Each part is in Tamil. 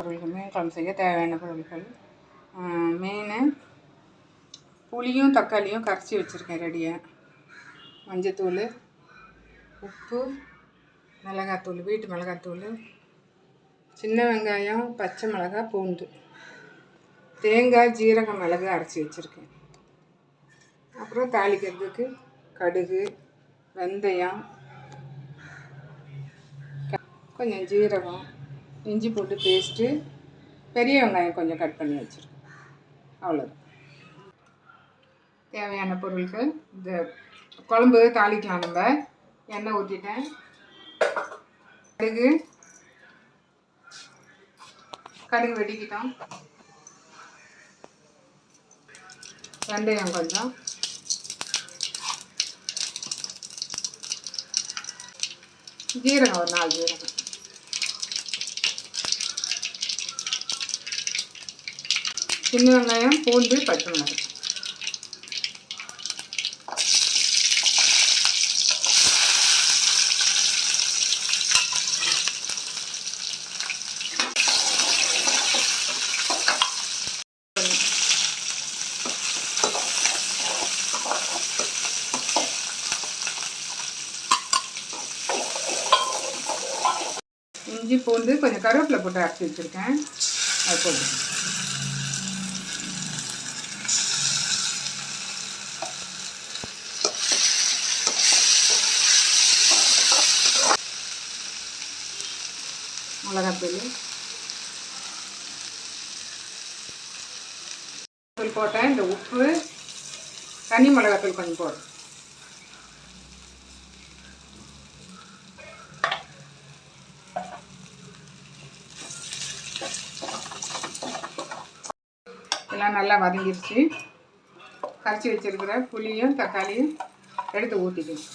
பொருள்கள் மீன் குழம்பு செய்ய தேவையான பொருட்கள் மீன் புளியும் தக்காளியும் கரைச்சி வச்சுருக்கேன் ரெடியாக மஞ்சத்தூள் உப்பு மிளகாத்தூள் வீட்டு மிளகாத்தூள் சின்ன வெங்காயம் பச்சை மிளகாய் பூண்டு. தேங்காய் ஜீரகம் மிளகு அரைச்சி வச்சுருக்கேன். அப்புறம் தாளிக்கிறதுக்கு கடுகு வெந்தயம் கொஞ்சம் ஜீரகம் இஞ்சி போட்டு பேஸ்ட்டு பெரிய வெங்காயம் கொஞ்சம் கட் பண்ணி வச்சுருக்கேன். அவ்வளோதான் தேவையான பொருட்கள் இந்த குழம்பு தாளிக்கலாம் நம்ம. எண்ணெய் ஊற்றிட்டேன் கடுகு. கடுகு வெடிக்கிட்டோம். வெந்தயம் கொஞ்சம். ஜீரகம் ஒரு நாலு ஜீரகம். சின்ன வெங்காயம் பூண்டு பச்சை மிளகாய். இஞ்சி பூண்டு கொஞ்சம் கருவேப்பிலை போட்டு அரைச்சி வச்சுருக்கேன். அது போட்டு மிளகாத்தூள். தூள் போட்டேன். இந்த உப்பு தனி மிளகாத்தூள் கொஞ்சம் போடும் எல்லாம் நல்லா வதங்கிருச்சு. கரைச்சி வச்சிருக்கிற புளியும் தக்காளியும் எடுத்து ஊற்றிக்கணும்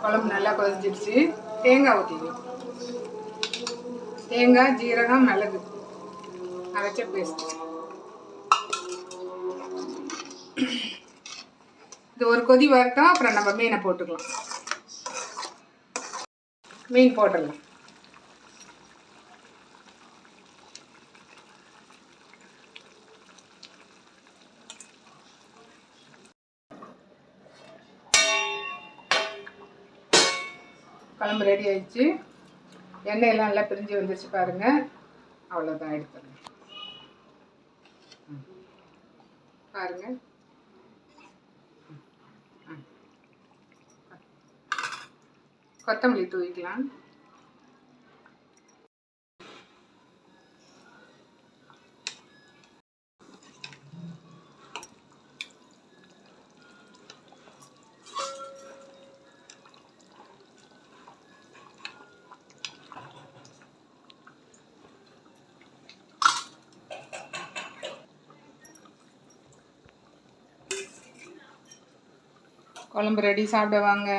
குழம்பு நல்லா கொதிச்சிடுச்சு. தேங்காய் ஊற்றிக்கணும் தேங்காய் ஜீரகம் மிளகு. அரைச்ச பேஸ்ட் இது ஒரு கொதி வரட்டும் அப்புறம் நம்ம மீனை போட்டுக்கலாம். மீன் போட்டுடலாம். குழம்பு ரெடி ஆயிடுச்சு. எண்ணெயெல்லாம் நல்லா பிரிஞ்சு வந்துருச்சு பாருங்க. அவ்வளோதான் எடுத்துருங்க பாருங்க. கொத்தமல்லி தூவிக்கலாம். குழம்பு ரெடி சாப்பிட வாங்க.